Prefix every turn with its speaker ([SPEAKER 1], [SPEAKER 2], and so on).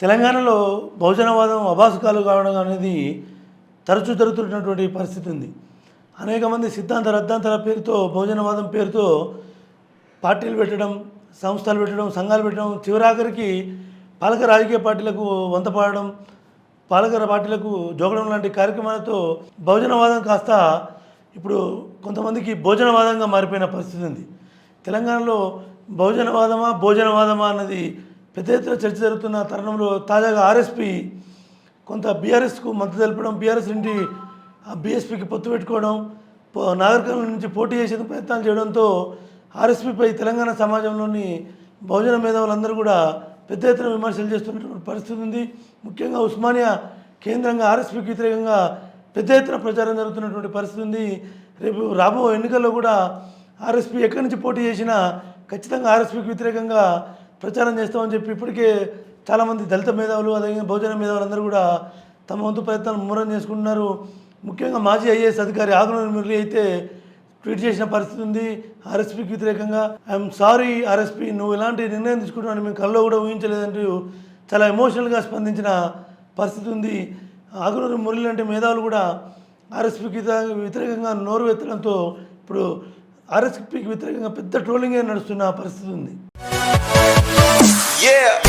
[SPEAKER 1] తెలంగాణలో బహుజనవాదం అభాసుకాలు కావడం అనేది తరచూ జరుగుతున్నటువంటి పరిస్థితి ఉంది. అనేక మంది సిద్ధాంత రద్దాంతాల పేరుతో బహుజనవాదం పేరుతో పార్టీలు పెట్టడం సంస్థలు పెట్టడం సంఘాలు పెట్టడం చివరాఖరికి పాలక రాజకీయ పార్టీలకు వంత పాడడం పాలక పార్టీలకు జోగడం లాంటి కార్యక్రమాలతో బహుజనవాదం కాస్త ఇప్పుడు కొంతమందికి భోజనవాదంగా మారిపోయిన పరిస్థితి ఉంది. తెలంగాణలో బహుజనవాదమా భోజనవాదమా అన్నది పెద్ద ఎత్తున చర్చ జరుగుతున్న తరుణంలో తాజాగా ఆర్ఎస్పి కొంత బీఆర్ఎస్కు మద్దతు తెలపడం బీఆర్ఎస్ నుండి బీఎస్పీకి పొత్తు పెట్టుకోవడం పో- నుంచి పోటీ చేసేందుకు ప్రయత్నాలు చేయడంతో ఆర్ఎస్పీపై తెలంగాణ సమాజంలోని బహుజన మేధావులందరూ కూడా పెద్ద ఎత్తున విమర్శలు చేస్తున్నటువంటి పరిస్థితి ఉంది. ముఖ్యంగా ఉస్మానియా కేంద్రంగా ఆర్ఎస్పీకి వ్యతిరేకంగా పెద్ద ఎత్తున ప్రచారం జరుగుతున్నటువంటి పరిస్థితి ఉంది. రేపు రాబో ఎన్నికల్లో కూడా ఆర్ఎస్పీ ఎక్కడి నుంచి పోటీ చేసినా ఖచ్చితంగా ఆర్ఎస్పీకి వ్యతిరేకంగా ప్రచారం చేస్తామని చెప్పి ఇప్పటికే చాలామంది దళిత మేధావులు అదేవిధంగా బహుజన మేధావులు అందరూ కూడా తమ వంతు ప్రయత్నాలు ముమ్మరం చేసుకుంటున్నారు. ముఖ్యంగా మాజీ ఐఏఎస్ అధికారి ఆకునూరి మురళి అయితే ట్వీట్ చేసిన పరిస్థితి ఉంది. ఆర్ఎస్పీకి వ్యతిరేకంగా ఐఎమ్ సారీ ఆర్ఎస్పీ నువ్వు ఇలాంటి నిర్ణయం తీసుకుంటున్నావు మేము కల్లో కూడా ఊహించలేదంటూ చాలా ఎమోషనల్గా స్పందించిన పరిస్థితి ఉంది. ఆకునూరి మురళి లాంటి మేధావులు కూడా ఆర్ఎస్పీకి వ్యతిరేకంగా నోరు ఎత్తడంతో ఇప్పుడు ఆర్ఎస్పీకి వ్యతిరేకంగా పెద్ద ట్రోలింగే నడుస్తున్న పరిస్థితి ఉంది.
[SPEAKER 2] Yeah.